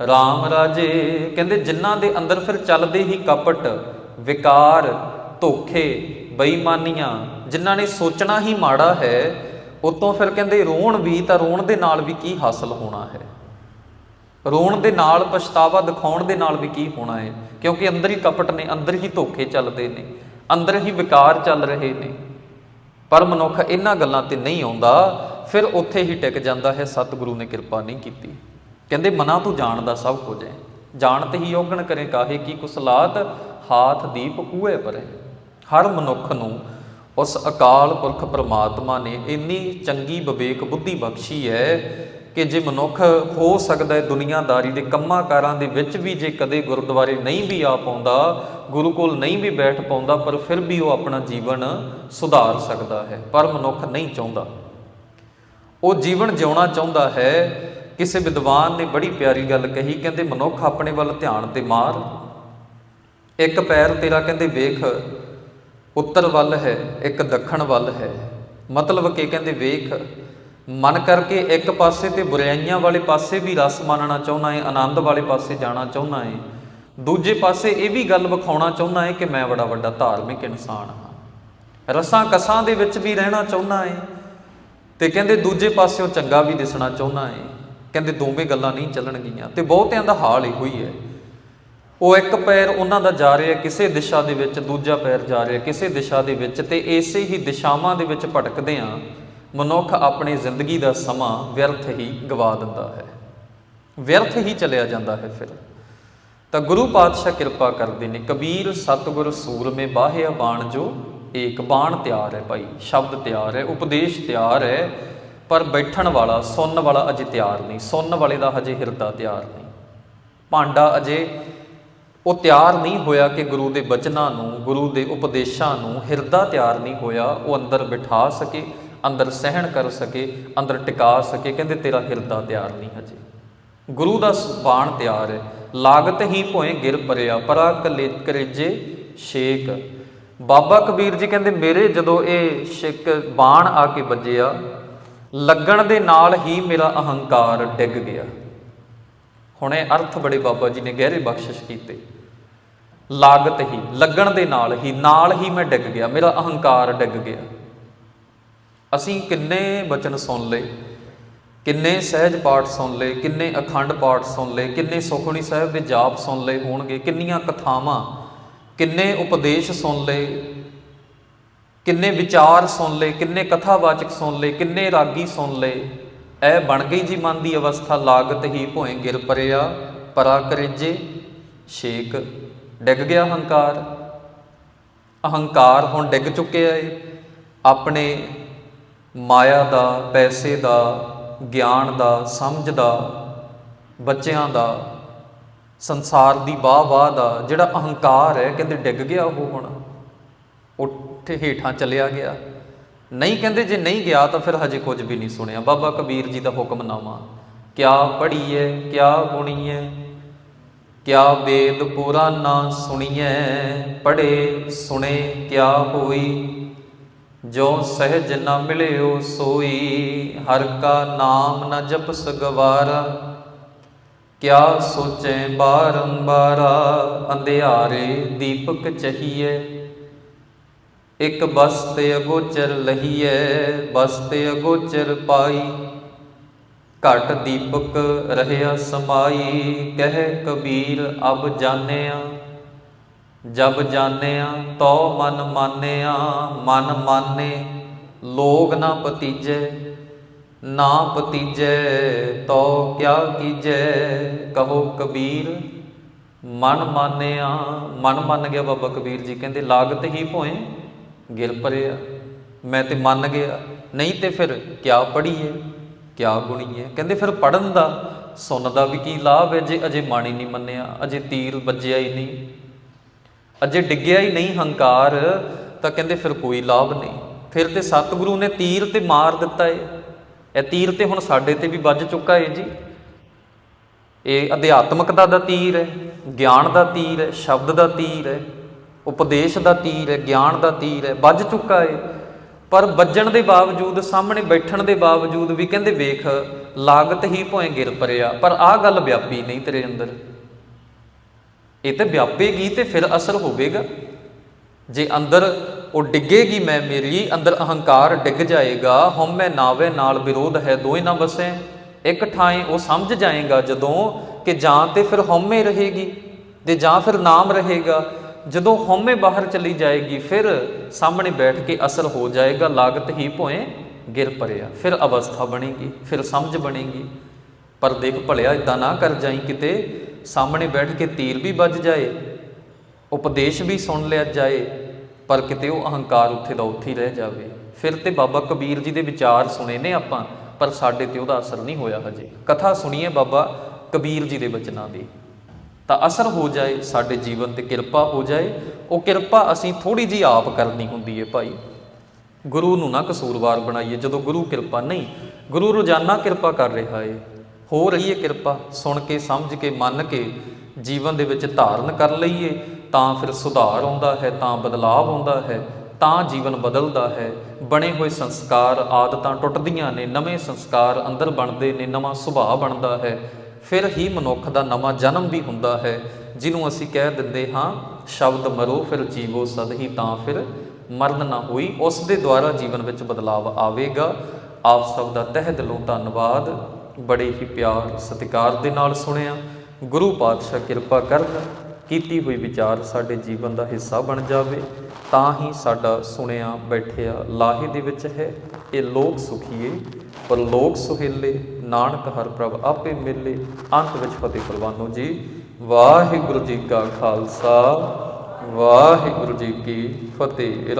[SPEAKER 1] RAM ਰਾਜੇ, ਕਹਿੰਦੇ ਜਿਨ੍ਹਾਂ ਦੇ ਅੰਦਰ ਫਿਰ ਚੱਲਦੇ ਹੀ ਕਪਟ, ਵਿਕਾਰ, ਧੋਖੇ ਬੇਈਮਾਨੀਆਂ, ਜਿਨ੍ਹਾਂ ਨੇ ਸੋਚਣਾ ਹੀ ਮਾੜਾ ਹੈ, ਉਤੋਂ ਫਿਰ ਕਹਿੰਦੇ ਰੋਣ ਵੀ ਤਾਂ ਰੋਣ ਦੇ ਨਾਲ ਵੀ ਕੀ ਹਾਸਲ ਹੋਣਾ ਹੈ? ਰੋਣ ਦੇ ਨਾਲ, ਪਛਤਾਵਾ ਦਿਖਾਉਣ ਦੇ ਨਾਲ ਵੀ ਕੀ ਹੋਣਾ ਹੈ? ਕਿਉਂਕਿ ਅੰਦਰ ਹੀ ਕਪਟ ਨੇ, ਅੰਦਰ ਹੀ ਧੋਖੇ ਚੱਲਦੇ ਨੇ, ਅੰਦਰ ਹੀ ਵਿਕਾਰ ਚੱਲ ਰਹੇ ਨੇ। ਪਰ ਮਨੁੱਖ ਇਹਨਾਂ ਗੱਲਾਂ ਤੇ ਨਹੀਂ ਆਉਂਦਾ, ਫਿਰ ਉੱਥੇ ਹੀ ਟਿਕ ਜਾਂਦਾ ਹੈ, ਸਤਿਗੁਰੂ ਨੇ ਕਿਰਪਾ ਨਹੀਂ ਕੀਤੀ। ਕਹਿੰਦੇ ਮਨਾ ਤੂੰ ਜਾਣਦਾ ਸਭ ਕੁਝ ਹੈ। ਜਾਣਤ ਹੀ ਯੋਗਣ ਕਰੇ ਕਾਹੇ ਕੀ ਕੁਸਲਾਤ, ਹਾਥ ਦੀਪ ਕੂਏ ਪਰੇ। ਹਰ ਮਨੁੱਖ ਨੂੰ ਉਸ ਅਕਾਲ ਪੁਰਖ ਪ੍ਰਮਾਤਮਾ ਨੇ ਇੰਨੀ ਚੰਗੀ ਵਿਵੇਕ ਬੁੱਧੀ ਬਖਸ਼ੀ ਹੈ ਕਿ ਜੇ ਮਨੁੱਖ ਹੋ ਸਕਦਾ ਹੈ ਦੁਨੀਆਦਾਰੀ ਦੇ ਕੰਮਾਂ ਕਾਰਾਂ ਦੇ ਵਿੱਚ ਵੀ ਜੇ ਕਦੇ ਗੁਰਦੁਆਰੇ ਨਹੀਂ ਵੀ ਆ ਪਾਉਂਦਾ ਗੁਰੂ ਕੋਲ ਨਹੀਂ ਵੀ ਬੈਠ ਪਾਉਂਦਾ, ਪਰ ਫਿਰ ਵੀ ਉਹ ਆਪਣਾ ਜੀਵਨ ਸੁਧਾਰ ਸਕਦਾ ਹੈ, ਪਰ ਮਨੁੱਖ ਨਹੀਂ ਚਾਹੁੰਦਾ। ਉਹ ਜੀਵਨ ਜਿਉਣਾ ਚਾਹੁੰਦਾ ਹੈ। ਕਿਸੇ ਵਿਦਵਾਨ ਨੇ ਬੜੀ ਪਿਆਰੀ ਗੱਲ ਕਹੀ, ਕਹਿੰਦੇ, ਮਨੁੱਖ ਆਪਣੇ ਵੱਲ ਧਿਆਨ ਤੇ ਮਾਰ। ਇੱਕ ਪੈਰ ਤੇਰਾ ਕਹਿੰਦੇ, ਵੇਖ ਉੱਤਰ ਵੱਲ ਹੈ, ਇੱਕ ਦੱਖਣ ਵੱਲ ਹੈ। ਮਤਲਬ ਕਿ ਕਹਿੰਦੇ ਵੇਖ, ਮਨ ਕਰਕੇ ਇੱਕ ਪਾਸੇ ਤੇ ਬੁਰਾਈਆਂ ਵਾਲੇ ਪਾਸੇ ਵੀ ਰਸ ਮਾਨਣਾ ਚਾਹੁੰਦਾ ਹੈ ਆਨੰਦ ਵਾਲੇ ਪਾਸੇ ਜਾਣਾ ਚਾਹੁੰਦਾ ਹੈ ਦੂਜੇ ਪਾਸੇ ਇਹ ਵੀ ਗੱਲ ਵਿਖਾਉਣਾ ਚਾਹੁੰਦਾ ਹੈ ਕਿ ਮੈਂ ਬੜਾ ਵੱਡਾ ਧਾਰਮਿਕ ਇਨਸਾਨ ਹਾਂ। ਰਸਾਂ ਕਸਾਂ ਦੇ ਵਿੱਚ ਵੀ ਰਹਿਣਾ ਚਾਹੁੰਦਾ ਹੈ ਤੇ ਕਹਿੰਦੇ ਦੂਜੇ ਪਾਸਿਓਂ ਚੰਗਾ ਵੀ ਦਿਸਣਾ ਚਾਹੁੰਦਾ ਹੈ ਕਹਿੰਦੇ ਦੋਵੇਂ ਗੱਲਾਂ ਨਹੀਂ ਚੱਲਣਗੀਆਂ। ਤੇ ਬਹੁਤਿਆਂ ਦਾ ਹਾਲ ਇਹੋ ਹੀ ਹੈ। ਉਹ ਇੱਕ ਪੈਰ ਉਹਨਾਂ ਦਾ ਜਾ ਰਿਹਾ, ਕਿਸੇ ਦਿਸ਼ਾ ਦੇ ਵਿੱਚ ਦੂਜਾ ਪੈਰ ਜਾ ਰਿਹਾ, ਕਿਸੇ ਦਿਸ਼ਾ ਦੇ ਵਿੱਚ ਤੇ ਇਸੇ ਹੀ ਦਿਸ਼ਾਵਾਂ ਦੇ ਵਿੱਚ ਭਟਕਦੇ ਆ ਮਨੁੱਖ ਆਪਣੀ ਜ਼ਿੰਦਗੀ ਦਾ ਸਮਾਂ ਵਿਅਰਥ ਹੀ ਗਵਾ ਦਿੰਦਾ ਹੈ। ਵਿਅਰਥ ਹੀ ਚਲਿਆ ਜਾਂਦਾ ਹੈ ਫਿਰ। ਤਾਂ ਗੁਰੂ ਪਾਤਸ਼ਾਹ ਕਿਰਪਾ ਕਰਦੇ ਨੇ, ਕਬੀਰ ਸਤਿਗੁਰ ਸੂਰਮੇ ਬਾਹਿਆ ਬਾਣ ਜੋ, ਏਕ ਬਾਣ ਤਿਆਰ ਹੈ ਭਾਈ, ਸ਼ਬਦ ਤਿਆਰ ਹੈ, ਉਪਦੇਸ਼ ਤਿਆਰ ਹੈ, ਪਰ ਬੈਠਣ ਵਾਲਾ, ਸੁਣਨ ਵਾਲਾ ਅਜੇ ਤਿਆਰ ਨਹੀਂ, ਸੁਣਨ ਵਾਲੇ ਦਾ ਹਜੇ ਹਿਰਦਾ ਤਿਆਰ ਨਹੀਂ। ਭਾਂਡਾ ਅਜੇ ਉਹ ਤਿਆਰ ਨਹੀਂ ਹੋਇਆ ਕਿ ਗੁਰੂ ਦੇ ਬਚਨਾਂ ਨੂੰ, ਗੁਰੂ ਦੇ ਉਪਦੇਸ਼ਾਂ ਨੂੰ ਹਿਰਦਾ ਤਿਆਰ ਨਹੀਂ ਹੋਇਆ, ਉਹ ਅੰਦਰ ਬਿਠਾ ਸਕੇ, ਅੰਦਰ ਸਹਿਣ ਕਰ ਸਕੇ, ਅੰਦਰ ਟਿਕਾ ਸਕੇ, ਕਹਿੰਦੇ ਤੇਰਾ ਹਿਰਦਾ ਤਿਆਰ ਨਹੀਂ ਹਜੇ। ਗੁਰੂ ਦਾ ਬਾਣ ਤਿਆਰ ਹੈ। ਲਾਗਤ ਹੀ ਭੋਏ ਗਿਰ ਪਰਿਆ, ਪਰਾ ਕਲੇ ਕਰੇਜੇ ਸ਼ੇਕ ਬਾਬਾ ਕਬੀਰ ਜੀ ਕਹਿੰਦੇ, ਮੇਰੇ ਜਦੋਂ ਇਹ ਸ਼ਿਕ ਬਾਣ ਆ ਕੇ ਵੱਜਿਆ, ਲੱਗਣ ਦੇ ਨਾਲ ਹੀ ਮੇਰਾ ਅਹੰਕਾਰ ਡਿੱਗ ਗਿਆ। ਹੁਣ ਇਹ ਅਰਥ ਬੜੇ ਬਾਬਾ ਜੀ ਨੇ ਗਹਿਰੇ ਬਖਸ਼ਿਸ਼ ਕੀਤੇ। ਲਾਗਤ ਹੀ, ਲੱਗਣ ਦੇ ਨਾਲ ਹੀ ਨਾਲ ਹੀ ਮੈਂ ਡਿੱਗ ਗਿਆ, ਮੇਰਾ ਅਹੰਕਾਰ ਡਿੱਗ ਗਿਆ। ਅਸੀਂ ਕਿੰਨੇ ਬਚਨ ਸੁਣ ਲਏ, ਕਿੰਨੇ ਸਹਿਜ ਪਾਠ ਸੁਣ ਲਏ, ਕਿੰਨੇ ਅਖੰਡ ਪਾਠ ਸੁਣ ਲਏ, ਕਿੰਨੇ ਸੁਖਮਨੀ ਸਾਹਿਬ ਦੇ ਜਾਪ ਸੁਣ ਲਏ ਹੋਣਗੇ, ਕਿੰਨੀਆਂ ਕਥਾਵਾਂ, ਕਿੰਨੇ ਉਪਦੇਸ਼ ਸੁਣ ਲਏ, ਕਿੰਨੇ ਵਿਚਾਰ ਸੁਣ ਲਏ, ਕਿੰਨੇ ਕਥਾਵਾਚਕ ਸੁਣ ਲਏ, ਕਿੰਨੇ ਰਾਗੀ ਸੁਣ ਲਏ। ਇਹ ਬਣ ਗਈ ਜੀ ਮਨ ਦੀ ਅਵਸਥਾ, ਲਾਗਤ ਹੀ ਭੋਏ ਗਿਰ ਪਰਿਆ, ਪਰਾ ਕਰੇਜੇ, ਛੇਕ ਡਿੱਗ ਗਿਆ ਹੰਕਾਰ। ਅਹੰਕਾਰ ਹੁਣ ਡਿੱਗ ਚੁੱਕਿਆ ਏ। ਆਪਣੇ ਮਾਇਆ ਦਾ, ਪੈਸੇ ਦਾ, ਗਿਆਨ ਦਾ, ਸਮਝ ਦਾ, ਬੱਚਿਆਂ ਦਾ, ਸੰਸਾਰ ਦੀ ਵਾਹ-ਵਾਹ ਦਾ ਜਿਹੜਾ ਅਹੰਕਾਰ ਹੈ, ਕਹਿੰਦੇ ਡਿੱਗ ਗਿਆ ਉਹ ਹੁਣ। ਉੱਠ ਹੇਠਾਂ ਚਲਿਆ ਗਿਆ। ਨਹੀਂ ਕਹਿੰਦੇ, ਜੇ ਨਹੀਂ ਗਿਆ ਤਾਂ ਫਿਰ ਹਜੇ ਕੁਝ ਵੀ ਨਹੀਂ ਸੁਣਿਆ। ਬਾਬਾ ਕਬੀਰ ਜੀ ਦਾ ਹੁਕਮਨਾਮਾ ਕਿਆ ਪੜੀਏ ਕਿਆ ਗੁਣੀਏ ਕਿਆ ਵੇਦ ਪੂਰਾ ਨਾ ਸੁਣੀਐ ਪੜੇ ਸੁਣੇ, ਕਿਆ ਹੋਈ, ਜੋ ਸਹਿਜ ਨ ਮਿਲਿਓ ਸੋਈ, ਹਰ ਕਾ ਨਾਮ ਨਾ ਜਪ ਸਗਵਾਰਾ, ਕਿਆ ਸੋਚੈ ਬਾਰੰਬਾਰਾ, ਅੰਧਿਆਰੇ ਦੀਪਕ ਚਹੀਏ ਇਕ ਬਸਤੇ ਅਗੋਚਰ ਲਹੀਐ ਬਸਤੇ ਅਗੋਚਰ ਪਾਈ। ਘਟ ਦੀਪਕ ਰਹਿਆ ਸਮਾਈ, ਕਹਿ ਕਬੀਰ ਅਬ ਜਾਣਿਆ। ਜਬ ਜਾਣਿਆ ਤੋ ਮਨ ਮਾਨਿਆ, ਮਨ ਮਾਨੇ ਲੋਗ ਨਾ ਪਤੀਜੈ ਨਾ ਪਤੀਜੈ ਤੋ ਕਿਆ ਕੀਜੈ? ਕਹੋ ਕਬੀਰ, ਮਨ ਮਾਨਿਆ, ਮਨ ਮੰਨ ਗਿਆ ਬਾਬਾ ਕਬੀਰ ਜੀ, ਕਹਿੰਦੇ ਲਾਗਤ ਹੀ ਭੋਏ। ਗਿਰ ਪਰਿਆ ਮੈਂ ਤੇ ਮੰਨ ਗਿਆ। ਨਹੀਂ ਤੇ ਫਿਰ ਕਿਆ ਪੜੀਏ ਕਿਆ ਗੁਣੀਏ? ਕਹਿੰਦੇ ਫਿਰ ਪੜਨ ਦਾ ਸੁਣਨ ਦਾ ਵੀ ਕੀ ਲਾਭ ਹੈ? ਜੇ ਅਜੇ ਮਾਣੀ ਨਹੀਂ ਮੰਨਿਆ, ਅਜੇ ਤੀਰ ਵੱਜਿਆ ਹੀ ਨਹੀਂ। ਅਜੇ ਡਿੱਗਿਆ ਹੀ ਨਹੀਂ ਹੰਕਾਰ, ਤਾਂ ਕਹਿੰਦੇ ਫਿਰ ਕੋਈ ਲਾਭ ਨਹੀਂ। ਫਿਰ ਤੇ ਸਤਿਗੁਰੂ ਨੇ ਤੀਰ ਤੇ ਮਾਰ ਦਿੱਤਾ ਏ। ਇਹ ਤੀਰ ਤੇ ਹੁਣ ਸਾਡੇ ਤੇ ਵੀ ਵੱਜ ਚੁੱਕਾ ਏ ਜੀ। ਇਹ ਅਧਿਆਤਮਕਤਾ ਦਾ ਤੀਰ ਹੈ ਗਿਆਨ ਦਾ ਤੀਰ ਹੈ ਸ਼ਬਦ ਦਾ ਤੀਰ ਹੈ ਉਪਦੇਸ਼ ਦਾ ਤੀਰ ਹੈ, ਗਿਆਨ ਦਾ ਤੀਰ ਹੈ, ਵੱਜ ਚੁੱਕਾ ਏ। ਪਰ ਵੱਜਣ ਦੇ ਬਾਵਜੂਦ, ਸਾਹਮਣੇ ਬੈਠਣ ਦੇ ਬਾਵਜੂਦ ਵੀ ਕਹਿੰਦੇ ਵੇਖ, ਲਾਗਤ ਹੀ ਭੋਏ ਗਿਰ ਪਰਿਆ। ਪਰ ਆਹ ਗੱਲ ਵਿਆਪੀ ਨਹੀਂ ਤੇਰੇ ਅੰਦਰ। ਇਹ ਤੇ ਵਿਆਪੇਗੀ ਤੇ ਫਿਰ ਅਸਰ ਹੋਵੇਗਾ। ਜੇ ਅੰਦਰ ਉਹ ਡਿੱਗੇਗੀ ਮੈਂ ਮੇਰੀ, ਅੰਦਰ ਅਹੰਕਾਰ ਡਿੱਗ ਜਾਏਗਾ, ਹਉਮੈ ਨਾਵੇ ਨਾਲ ਵਿਰੋਧ ਹੈ ਦੋਏ ਨਾ ਵਸੈ। ਇੱਕ ਠਾਏ ਉਹ ਸਮਝ ਜਾਏਗਾ ਜਦੋਂ ਕਿ ਜਾਂ ਤੇ ਫਿਰ ਹਉਮੈ ਰਹੇਗੀ, ਤੇ ਜਾਂ ਫਿਰ ਨਾਮ ਰਹੇਗਾ। ਜਦੋਂ ਹਉਮੈ ਬਾਹਰ ਚਲੀ ਜਾਏਗੀ, ਫਿਰ ਸਾਹਮਣੇ ਬੈਠ ਕੇ ਅਸਲ ਹੋ ਜਾਏਗਾ, ਲਾਗਤ ਹੀ ਭੋਏ ਗਿਰ ਪਰਿਆ। ਫਿਰ ਅਵਸਥਾ ਬਣੇਗੀ, ਫਿਰ ਸਮਝ ਬਣੇਗੀ। ਪਰ ਦੇਖ ਭਲਿਆ ਇਦਾਂ ਨਾ ਕਰ ਜਾਈ ਕਿਤੇ, ਸਾਹਮਣੇ ਬੈਠ ਕੇ ਤੀਰ ਵੀ ਵੱਜ ਜਾਏ, ਉਪਦੇਸ਼ ਵੀ ਸੁਣ ਲਿਆ ਜਾਏ, ਪਰ ਕਿਤੇ ਉਹ ਅਹੰਕਾਰ ਉੱਥੇ ਦਾ ਉੱਥੇ ਰਹਿ ਜਾਵੇ। ਫਿਰ ਤੇ ਬਾਬਾ ਕਬੀਰ ਜੀ ਦੇ ਵਿਚਾਰ ਸੁਣੇ ਨੇ ਆਪਾਂ, ਪਰ ਸਾਡੇ ਤੇ ਉਹਦਾ ਅਸਰ ਨਹੀਂ ਹੋਇਆ ਹਜੇ। ਕਥਾ ਸੁਣੀਏ ਬਾਬਾ ਕਬੀਰ ਜੀ ਦੇ ਬਚਨਾਂ ਦੀ। ਤਾਂ ਅਸਰ ਹੋ ਜਾਏ, ਸਾਡੇ ਜੀਵਨ ਤੇ ਕਿਰਪਾ ਹੋ ਜਾਏ, ਉਹ ਕਿਰਪਾ ਅਸੀਂ ਥੋੜੀ ਜੀ ਆਪ ਕਰਨੀ ਹੁੰਦੀ ਏ ਭਾਈ। ਗੁਰੂ ਨੂੰ ਨਾ ਕਸੂਰਵਾਰ ਬਣਾਈਏ, ਜਦੋਂ ਗੁਰੂ ਕਿਰਪਾ ਨਹੀਂ, ਗੁਰੂ ਰੋਜ਼ਾਨਾ ਕਿਰਪਾ ਕਰ ਰਿਹਾ ਏ। ਹੋ ਰਹੀ ਏ ਕਿਰਪਾ, ਸੁਣ ਕੇ, ਸਮਝ ਕੇ, ਮੰਨ ਕੇ, ਜੀਵਨ ਦੇ ਵਿੱਚ ਧਾਰਨ ਕਰ ਲਈਏ, ਤਾਂ ਫਿਰ ਸੁਧਾਰ ਆਉਂਦਾ ਹੈ, ਤਾਂ ਬਦਲਾਵ ਆਉਂਦਾ ਹੈ, ਤਾਂ ਜੀਵਨ ਬਦਲਦਾ ਹੈ। ਬਣੇ ਹੋਏ ਸੰਸਕਾਰ ਆਦਤਾਂ ਟੁੱਟਦੀਆਂ ਨੇ, ਨਵੇਂ ਸੰਸਕਾਰ ਅੰਦਰ ਬਣਦੇ ਨੇ, ਨਵਾਂ ਸੁਭਾਅ ਬਣਦਾ ਹੈ। ਫਿਰ ਹੀ ਮਨੁੱਖ ਦਾ ਨਵਾਂ ਜਨਮ ਵੀ ਹੁੰਦਾ ਹੈ, ਜਿਹਨੂੰ ਅਸੀਂ ਕਹਿ ਦਿੰਦੇ ਹਾਂ, ਸ਼ਬਦ ਮਰੋ ਫਿਰ ਜੀਵੋ ਸਦ ਹੀ ਤਾਂ ਫਿਰ ਮਰਨ ਨਾ ਹੋਈ, ਉਸ ਦੇ ਦੁਆਰਾ ਜੀਵਨ ਵਿੱਚ ਬਦਲਾਵ ਆਵੇਗਾ। ਆਪ ਸਭ ਦਾ ਤਹਿ ਦਿਲੋਂ ਧੰਨਵਾਦ। ਬੜੇ ਹੀ ਪਿਆਰ ਸਤਿਕਾਰ ਦੇ ਨਾਲ ਸੁਣਿਆ। ਗੁਰੂ ਪਾਤਸ਼ਾਹ ਕਿਰਪਾ ਕਰਨ। ਕੀਤੀ ਹੋਈ ਵਿਚਾਰ ਸਾਡੇ ਜੀਵਨ ਦਾ ਹਿੱਸਾ ਬਣ ਜਾਵੇ, ਤਾਂ ਹੀ ਸਾਡਾ ਸੁਣਿਆ ਬੈਠਿਆ ਲਾਹੇ ਦੇ ਵਿੱਚ ਹੈ। ਇਹ ਲੋਕ ਸੁਖੀਏ, ਪਰ ਲੋਕ ਸੁਹੇਲੇ, ਨਾਨਕ ਹਰ ਪ੍ਰਭ ਆਪੇ ਮਿਲੇ। ਅੰਤ ਵਿੱਚ ਫਤਿਹ ਪ੍ਰਵਾਨੋ ਜੀ। ਵਾਹਿਗੁਰੂ ਜੀ ਕਾ ਖਾਲਸਾ, ਵਾਹਿਗੁਰੂ ਜੀ ਕੀ ਫਤਿਹ।